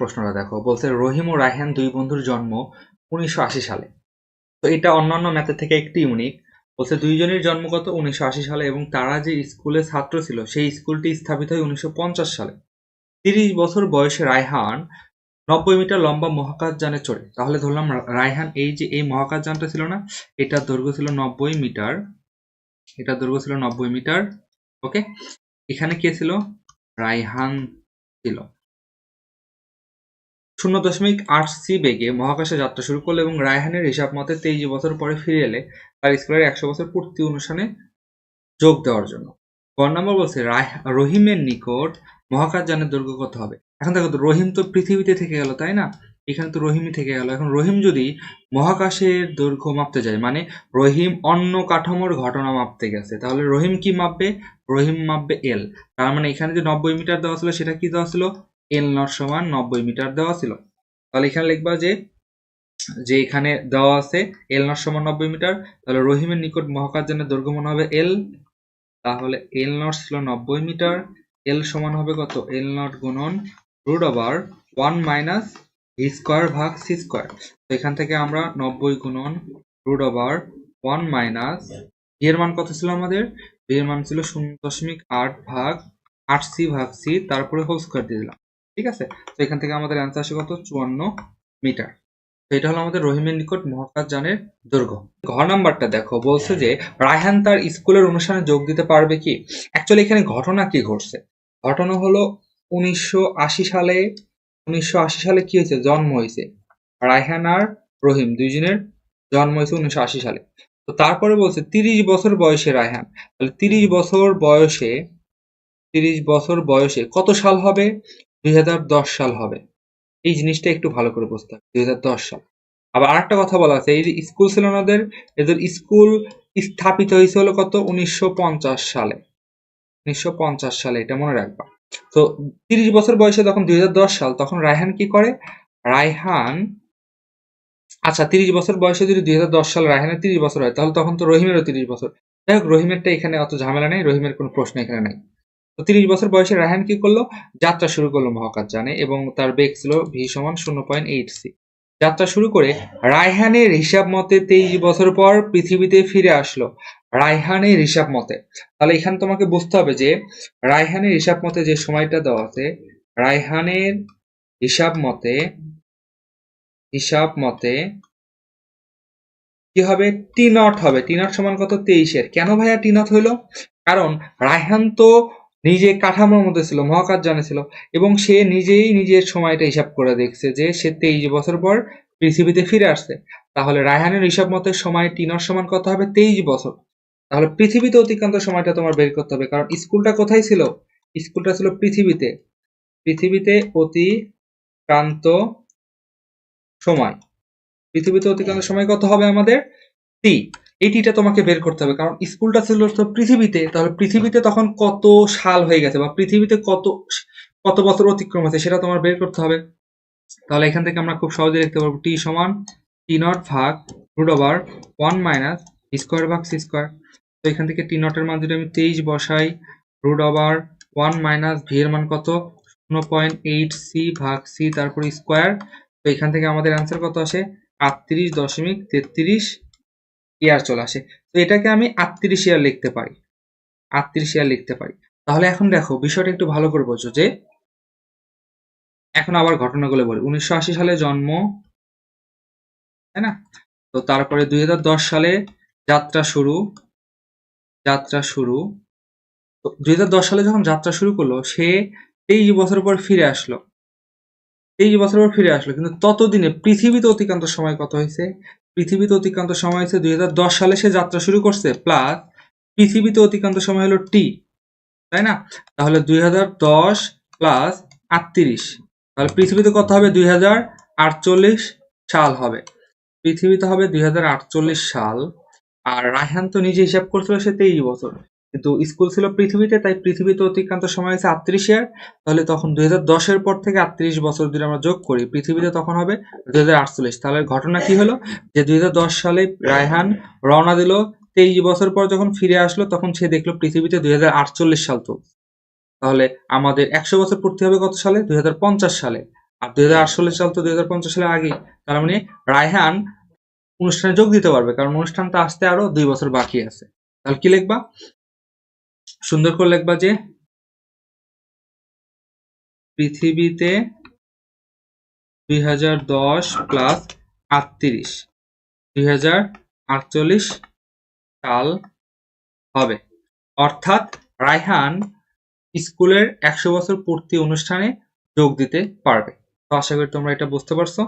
প্রশ্নটা দেখো। বলছে, রহিম ও রায়হান দুই বন্ধুর জন্ম উনিশশো আশি সালে। তো এটা অন্যান্য ম্যাথের থেকে একটু ইউনিক বলছে, দুইজনের জন্ম কত উনিশশো সালে এবং তারা যে স্কুলে ছাত্র ছিল, সেই স্কুলটি স্থাপিত হয় উনিশশো পঞ্চাশ সালে। তিরিশ বছর বয়সে রায়হান নব্বই মিটার লম্বা মহাকাশ যানে চড়ে। তাহলে ধরলাম, রায়হান এই যে, এই মহাকাশ যানটা ছিল না, এটার দৈর্ঘ্য ছিল নব্বই মিটার। এটার দৈর্ঘ্য ছিল নব্বই মিটার। ওকে? এখানে কে ছিল? রায়হান ছিল। শূন্য দশমিক আট সি বেগে মহাকাশে যাত্রা শুরু করল এবং রায়হানের হিসাব মতে তেইশ বছর পরে ফিরে এলে তার স্কুলের একশো বছর পূর্তি অনুষ্ঠানে যোগ দেওয়ার জন্য। গ নম্বর বলছে রহিমের নিকট মহাকাশ যানের দৈর্ঘ্য কত হবে? এখন দেখো রহিম তো পৃথিবীতে থেকে গেল, তাই না? এখানে তো রহিমই থেকে গেল। এখন রহিম যদি মহাকাশের দৈর্ঘ্য মাপতে যায় মানে রহিম অন্য কাঠামোর ঘটনা মাপতে গেছে, তাহলে রহিম কি মাপবে? রহিম মাপবে এল তার মানে এখানে যে নব্বই মিটার দেওয়া ছিল, সেটা কি দেওয়া ছিল? এল নট সমান নব্বই মিটার দেওয়া ছিল। তাহলে এখানে লিখবা যে যে এখানে দেওয়া আছে এল নট সমান নব্বই মিটার, তাহলে রহিমের নিকট মহাকাশযানের দৈর্ঘ্য মনে হবে এল তাহলে এল নট ছিল নব্বই মিটার এল সমান হবে কত? এল নট গুণন root over one minus v square ভাগ সি স্কোয়ার তো এখান থেকে আমরা নব্বই গুণন root over one minus v মান কত ছিল আমাদের? ভি মান ছিল শূন্য দশমিক আট ভাগ, আট সি ভাগ সি তারপরে হোল স্কোয়ার দিয়ে দিলাম। ঠিক আছে? তো এখান থেকে আমাদের অ্যান্সার আসে কত? চুয়ান্ন মিটার। এটা হলো আমাদের রহিমের নিকট মহাকাশ যানের দৈর্ঘ্য। ঘর নাম্বারটা দেখো, বলছে যে রায়হান তার স্কুলের অনুষ্ঠানে যোগ দিতে পারবে কি? অ্যাকচুয়ালি এখানে ঘটনা কি ঘটছে? ঘটনা হলো উনিশশো আশি সালে, উনিশশো আশি সালে কি হয়েছে? জন্ম হয়েছে। রায়হান আর রহিম দুইজনের জন্ম হয়েছে উনিশশো আশি সালে। তো তারপরে বলছে তিরিশ বছর বয়সে রায়হান। তাহলে তিরিশ বছর বয়সে, তিরিশ বছর বয়সে কত সাল হবে? দুই হাজার দশ সাল হবে। এই জিনিসটা একটু ভালো করে বুঝতে হবে, দুই হাজার দশ সাল। আবার আরেকটা কথা বলা আছে, এই যে স্কুল ছিল না ওদের, এদের স্কুল স্থাপিত হয়েছে হলো কত? উনিশশো সালে। উনিশশো সালে, এটা মনে রাখবা। তো তিরিশ বছর বয়সে যখন দুই সাল, তখন রায়হান কি করে? রায়হান আচ্ছা তিরিশ বছর বয়সে যদি দুই হাজার দশ সাল রায়হানের তিরিশ বছর হয়, তাহলে তখন তো রহিমেরও তিরিশ বছর। যাই হোক, রহিমেরটা এখানে অত ঝামেলা নেই, রহিমের কোনো প্রশ্ন এখানে নাই। তিরিশ বছর বয়সে রায়হান কি করল? যাত্রা শুরু করল মহাকাশ যানে এবং তার বেগ ছিল ভি সমান শূন্য পয়েন্ট এইট সি যাত্রা শুরু করে রায়হানের হিসাব মতে তেইশ বছর পর পৃথিবীতে ফিরে আসলো রায়হানের হিসাব মতে। তাহলে এখানে তোমাকে বুঝতে হবে যে রায়হানের হিসাব মতে যে সময়টা দেওয়া আছে, রায়হানের হিসাব মতে হিসাব মতে কি হবে? টি নট হবে। টি নট সমান কত? তেইশের। কেন ভাইয়া টি নট হইল? কারণ রায়হান তো নিজে কাঠামোর মধ্যে ছিল, মহাকাশ জানে ছিল এবং সে নিজেই নিজের সময়টা হিসাব করে দেখছে যে সে তেইশ বছর পর পৃথিবীতে ফিরে আসছে। তাহলে রায়হানের হিসাব মতে সময় টি নট সমান কত হবে? তেইশ বছর। তাহলে পৃথিবীতে অতিক্রান্ত সময়টা তোমার বের করতে হবে, কারণ স্কুলটা কোথায় ছিল? স্কুলটা ছিল পৃথিবীতে। পৃথিবীতে অতিক্রান্ত সময়। পৃথিবীতে অতিক্রান্ত সময় কত হবে আমাদের? টি। এই টিটা তোমাকে বের করতে হবে। কারণ স্কুলটা ছিল তো পৃথিবীতে, তাহলে পৃথিবীতে তখন কত সাল হয়ে গেছে বা পৃথিবীতে কত কত বছর অতিক্রম আছে সেটা তোমার বের করতে হবে। তাহলে এখান থেকে আমরা খুব সহজে লিখতে পারব টি সমান টি নট ভাগ root over one minus square ভাগ সি স্কোয়ার তো এখান থেকে টি নটের মান যদি আমি তেইশ বসাই root over one minus V এর মান কত? শূন্য পয়েন্ট এইট সি ভাগ সি তারপরে স্কোয়ার তো এখান থেকে আমাদের অ্যান্সার কত আসে? আটত্রিশ দশমিক তেত্রিশ ইয়ার চলে আসে। তো এটাকে আমি আটত্রিশ ইয়ার লিখতে পারি। আটত্রিশ ইয়ার লিখতে পারি। তাহলে এখন দেখো, বিষয়টা একটু ভালো করে বোঝো যে, এখন আবার ঘটনাগুলো বলি। উনিশশো আশি সালে জন্ম, তাই না? তো তারপরে দুই সালে যাত্রা শুরু যাত্রা শুরু। তো দুই হাজার দশ সালে যখন যাত্রা শুরু করল, সে তেইশ বছর পর ফিরে আসলো। তেইশ বছর পর ফিরে আসলো। কিন্তু ততদিনে পৃথিবীতে অতিক্রান্ত সময় কত হয়েছে? পৃথিবীতে অতিক্রান্ত সময় হচ্ছে দুই হাজার দশ সালে সে যাত্রা শুরু করছে প্লাস পৃথিবীতে অতিক্রান্ত সময় হলো টি তাই না? তাহলে দুই প্লাস আটত্রিশ, তাহলে পৃথিবীতে কত হবে? দুই সাল হবে। পৃথিবীতে হবে দুই হাজার আটচল্লিশ সাল, আর রায়হান তো নিজে হিসাব করছিল সে তেইশ বছর। কিন্তু স্কুল ছিল পৃথিবীতে, তাই পৃথিবীতে অতিক্রান্ত সময় হয়েছে আটত্রিশ ইয়ার তাহলে তখন দুই হাজার পর থেকে আটত্রিশ বছর যদি আমরা যোগ করি। পৃথিবীতে তখন হবে দুই আটচল্লিশ। তাহলে ঘটনা কি হলো? যে দুই হাজার দশ সালে রায়হান রওনা দিল। তেইশ বছর পর যখন ফিরে আসলো, তখন সে দেখল পৃথিবীতে দুই হাজার আটচল্লিশ সাল তো। তাহলে আমাদের একশো বছর পূর্তি হবে কত সালে? দুই হাজার পঞ্চাশ সালে। আর দুই হাজার আটচল্লিশ সাল তো দুই হাজার পঞ্চাশ সালের আগে তার মানে রায়হান অনুষ্ঠানে যোগ দিতে পারবে, কারণ অনুষ্ঠানটা আসতে আরও দুই বছর বাকি আছে। তাহলে কি লিখবা? সুন্দর করে লিখবা যে পৃথিবীতে দুই হাজার দশ প্লাস আটত্রিশ, দুই হাজার আটচল্লিশ সাল হবে। অর্থাৎ রায়হান স্কুলের একশো বছর পূর্তি অনুষ্ঠানে যোগ দিতে পারবে। তো আশা করি তোমরা এটা বুঝতে পারছ।